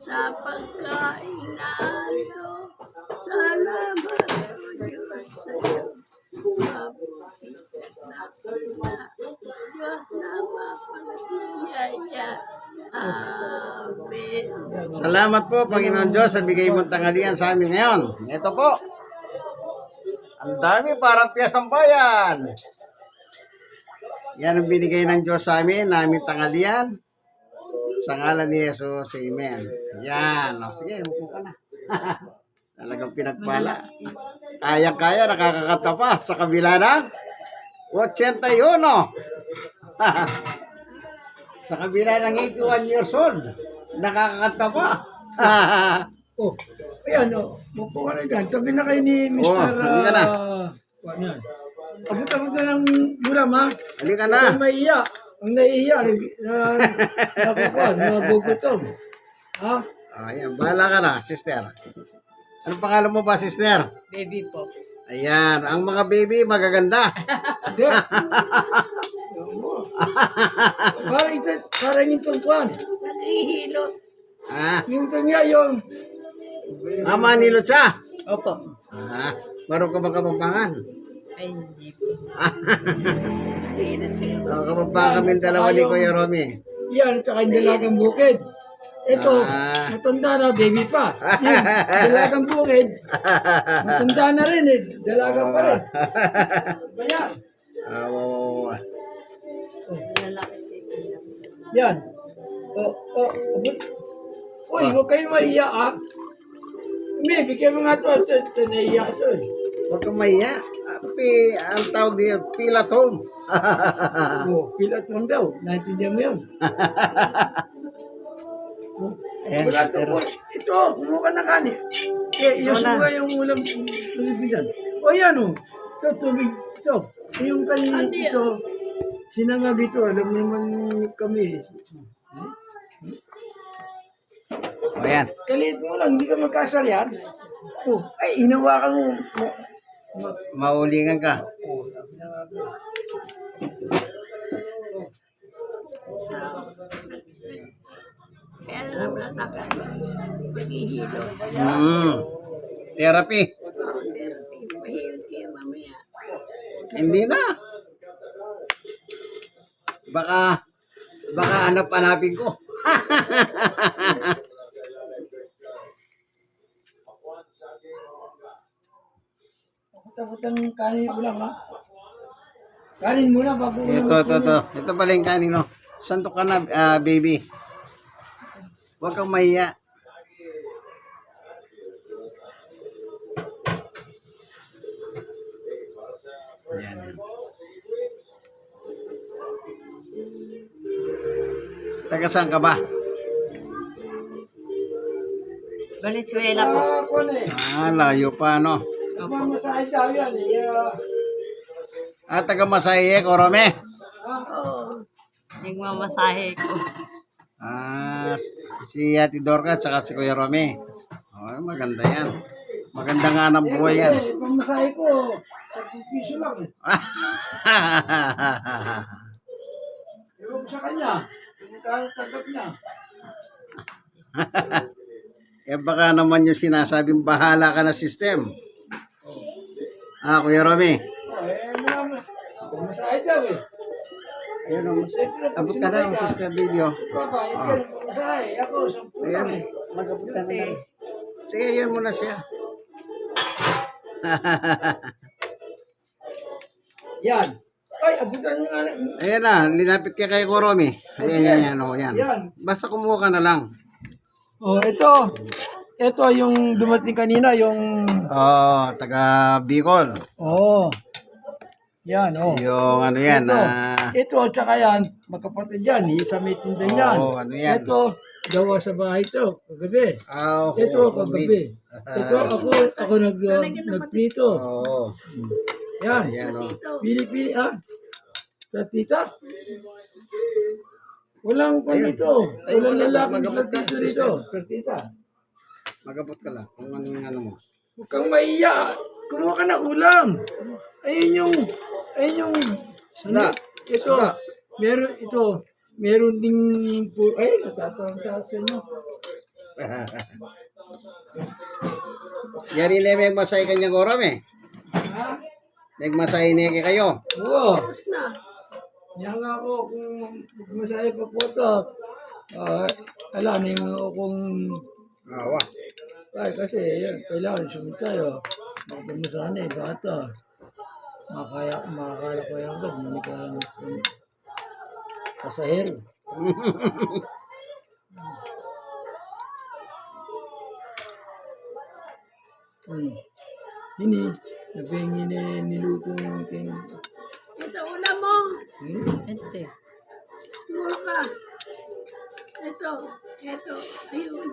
sa pagkain narito. Salamat o Diyos sa iyo. Diyos na mapagbiyaya. Amen. Salamat po, Panginoon Diyos, sa bigay mong tanghalian sa amin ngayon. Ito po. Ang dami, parang piyestang bayan. Yan ang binigay ng Diyos sa amin, namin tanghalian. Sa ngalan ni Jesus, Amen. Yan. O, sige, upo ka na. Talagang pinagpala. Kaya-kaya, nakakakata pa sa kabila ng 81. sa kabila ng 81 years old, nakakakanta pa. Oh, ayan o. Mupo ka na dyan. Tabi na kayo ni Mr. Oh, hindi ka na. ah, Kuwan yan. Abot-abot na ng buram ha. Halika na. maiiya. Ang naiiya. Na, nakukuhan. Nagugutom. Ha? Ayan, bahala ka na, sister. Ano pangalan mo ba, sister? Baby po. Ayan, ang mga baby magaganda. Hindi. parang ito, parang itong kuwan. Naghihilot. Ah, Yung nga yung... ama ni Lucha. Opo. Ah, marunong ka ba kapampangan? Ay, hindi po. Oh, kapampangan kami dalawa ni Kuya Romy. Yan, tsaka yung dalagang bukid. Ito, Ah. matanda na, baby pa. Yung dalagang bukid, matanda na rin eh. Dalagang pa rin. Ah, wow. Lalaki siya. yan. O, o, abot. Uy, huwag kayong maiya ah. May, bigyan mo nga ito. Ito, ito, naiya ito eh. Huwag kang mahiya. Ah, Pi, ang tawag niya, pilatom. O, pilatron daw. Naintindihan mo yun. Ayan, Wala sister. to. Ito, kumuha ka na kanin. Eh, iyos na. yung ulam tubig dyan. O yan o. Ito, tubig. Ito. Yung kanina ito. Sinangag ito. Alam mo naman kami. O yan. Kalit mo lang. Hindi ka magkasal yan. Oh, ay, hinawakan mo. Maulingan ka. Kaya naman nakakalis. Paghihilot. Hmm. Therapy. Mahilot kayo mamaya. Hindi na. Baka, baka hanap-hanapin ko. Takot ang kanin ulam ha. Kanin muna bago ulam. Ito, ito, ito. Ito pala yung kanino. Santo ka na, ah, baby. Huwag kang mahiya. Yan. Taga saan ka ba? Valenzuela po. Ah. Ah, layo pa, no? Mamasahe daw yan eh. Ah, taga Masayek, Orome. Oo. Nagmamasahe ko. Ah, si Ate Dorca at si Kuya Romy. Oh, maganda yan. Maganda nga ng buhay yan. Eh, pamasahe ko. Sa piso lang. Ewan ko sa kanya. Yung tanggap niya. eh baka naman yung sinasabing bahala ka na system. Ah, Kuya Romy. Oh. Pamasahe daw eh. Ayun, oh, abot ka na ng sister video. Yung lang Ayan, mag-abot ka na lang. Sige, yan muna siya. Yan. Ay, abutan mo nga. Ayan na, linapit ka kay Kuya Romy. Ayan, yan, yan, oh, yan. Yan. Basta kumuha ka na lang. Oh, ito. Ito yung dumating kanina, yung... Oh, taga Bicol. Oh. Yan, oh. Yung ano yan, ito, ah, ito, tsaka yan, magkapatid yan, isa may tinda yan. Oo, ano yan? Ito, dawa sa bahay ito, kagabi. ah, Ito, oh, kagabi. Ito, ako, ako nag, uh, nagprito. Oo. Yan, Ayan, oh. pili-pili, ah. Sa tita. Walang pa dito. Walang wala, lalaki sa dito. Sa tita. Magabot ka lang kung ano yung ano mo. Huwag kang maiya. Kumuha ka na ulam. Ayun yung, ayun yung, Isda. ito, Isda. meron, ito, meron ding, pu- ay, natatawag sa inyo. Yari na may masay kanyang oram eh. Ha? Nagmasay niya kayo. Oo. Yan nga ako kung masaya pa po ito. Ah, alam niyo kung Awa. Ay kasi yan, kailangan sumunod tayo. Magpamusahan eh, bata. Makaya, makakala ko yan agad, manika ang ang pasahero. Hmm. Ini, nagpahingi ni niluto ng king. Ito, ulam mo. Hmm? Ito. Mura ka. Ito, ito, ayun.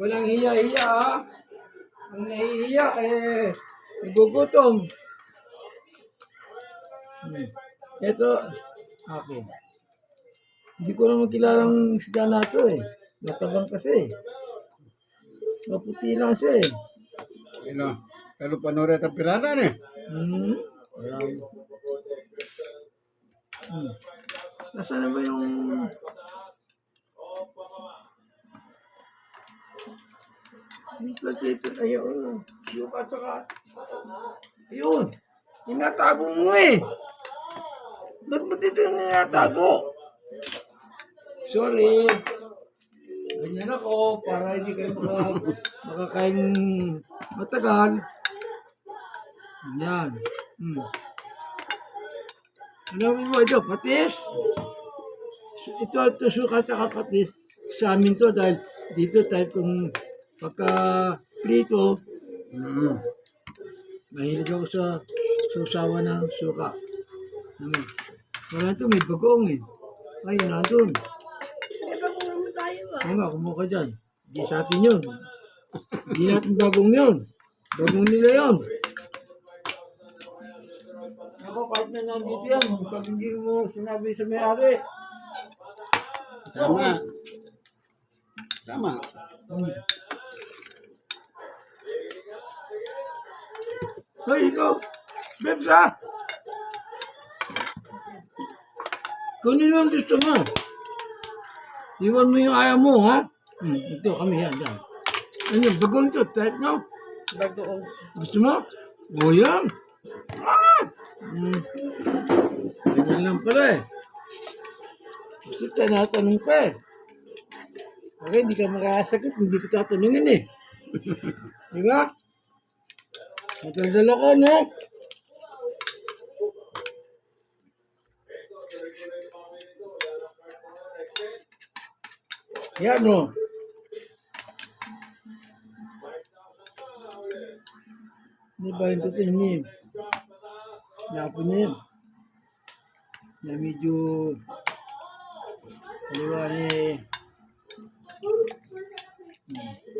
Walang hiya-hiya ha. Ang nahihiya kaya nagugutom. Hmm. Ito, akin. Hindi ko naman kilalang isda na ito eh. Matabang kasi. Maputi lang siya eh. Ano? Pero panoorin ang pirana eh. Hmm. Ayan. Hmm. Nasaan naman yung... Yung platito ayun. Yung kataka. Ayun. Tinatago mo eh. Ba't mo dito yung tinatago? Sorry. Ganyan ako para hindi kayo maka, makakain matagal. Yan. Hmm. Ano mo ito? Patis? Ito, ito sukat na kapatis. Sa amin to dahil dito tayo kung pagka prito, Mm. mahilig ako sa susawa ng suka. Hmm. Wala ito, may bagong eh. Ay, nandun. Di ba kung tayo ah? Oo nga, kumuha ka dyan. Hindi sa atin yun. Hindi natin bagong yun. Bagong nila yun. Ako, kahit na nandito yan, pag hindi mo sinabi sa may-ari, Tama. Tama. Hmm. Hoy, ikaw! Bebs, ha? Kunin mo ang gusto mo. Iwan mo yung ayaw mo, ha? Hmm, ito, kami yan, dyan. Ano, bagong ito, type mo. Bagoong. Gusto mo? O yan. Ah! Hmm. Ganyan lang pala eh. Gusto tinatanong pa eh. Okay, hindi ka makakasagot, hindi ko tatanungin eh. Di ba? Matandal ako, no? Yan, no? Ini ba yung totoo ini? Napo na yan. Na medyo kaliwa ni Sino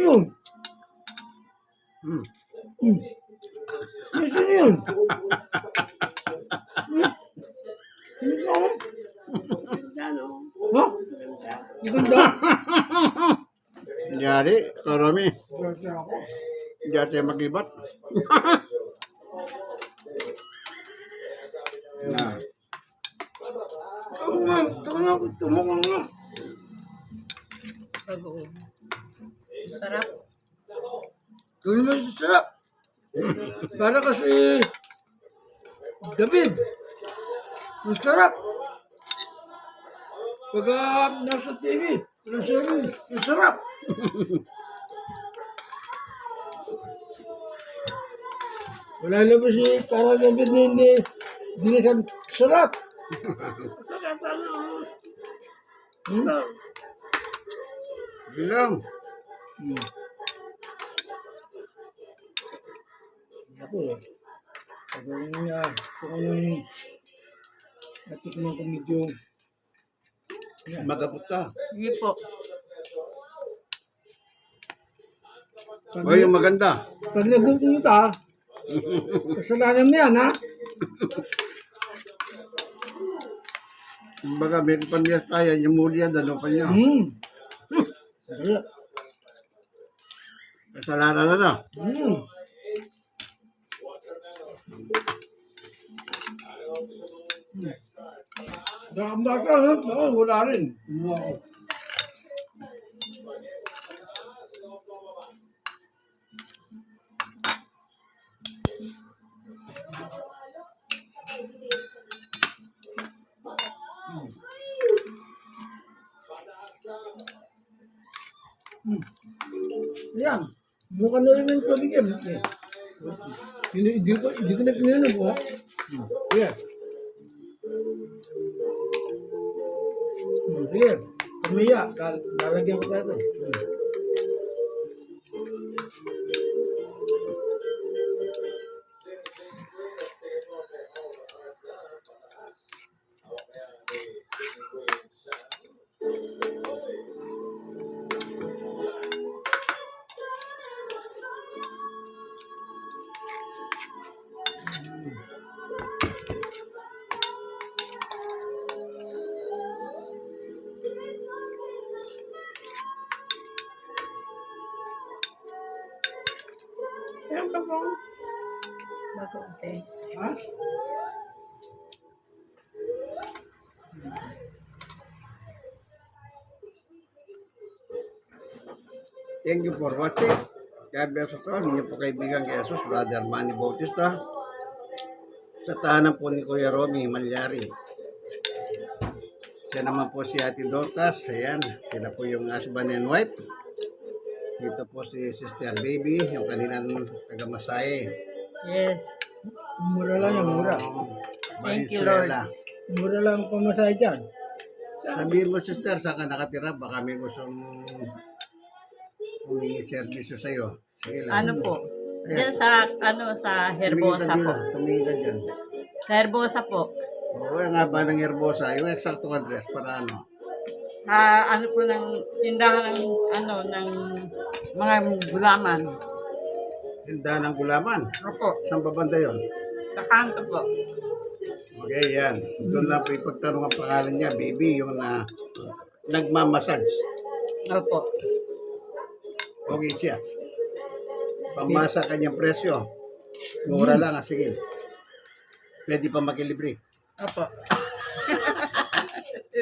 yun? Mm. Hmm. Sino yun? Hmm? Sino yun? Gano? Ha? Ang ganda. Yari, karami. Ganda ako. Hindi tayo mag-ibat. na. Ako nga, ako nga, ko nga. Bagoong. Sarap. Gawin mo sa sarap. Para kasi David. Ang sarap. Pagka nasa TV, ang sarap. Ang sarap. Wala labas si para David na hindi na sarap. Sarap ano? Hmm? Bilang. Hmm. Ako, pag ano nga, kung ano yung natikman ko medyo Magabot ka. Sige po. pag, O yung maganda. pag nagutom ka, kasalanan mo yan, ha? Kumbaga, may kapamilya tayo, yung muli yan, dalawa pa niya. Kaya, Kasalanan na na. hmm. Baka-baka, ha? Baka wala rin. Wow. Mukha na rin ng pabigyan. Eh. Hindi, hindi ko, hindi ko na pinanog, ha? Yeah. Pamiya. Lal- Lalagyan ko ito. Hmm. Thank you for watching. God bless us all. Inyo po kaibigan kay Jesus, Brother Manny Bautista. Sa tahanan po ni Kuya Romy Malyari. Siya naman po si Ate Dorcas. Ayan, sila po yung husband and wife. Dito po si Sister Baby, yung kanilang taga-Masahe. Yes. Mura lang yan, mura. Thank you, Valenzuela. Mura lang ang pamasahe dyan. Sabihin mo, sister, saan ka nakatira? Baka may gustong servisyo sa'yo. Sige lang. Ano po? Diyan sa, ano, sa Herbosa po. Tumingin ka dyan. Sa Herbosa po. Oo, yung nga ba ng Herbosa, yung eksakto address para ano. Ah, ano po ng tindahan ng, ano, ng mga gulaman. Tindahan ng gulaman. Opo. Saan ba banda yun? Sa kanto po. Okay, yan. Doon na po ipagtanong ang pangalan niya, baby, yung na nagmamassage. Opo. Okay siya. Pamasa kanyang presyo. Mura lang, ah, sige. Pwede pa makilibre. Opo.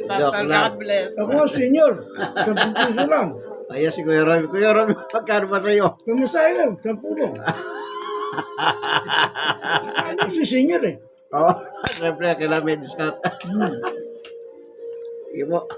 Joke lang. God bless. Ako, senior. Sampung piso lang. Ayan si Kuya Romy. Kuya Romy, magkano ba sa'yo? Pamasahe lang, sampung lang. Kasi senior eh. Oo, oh, siyempre, kailangan may discount. Hmm. Ibo.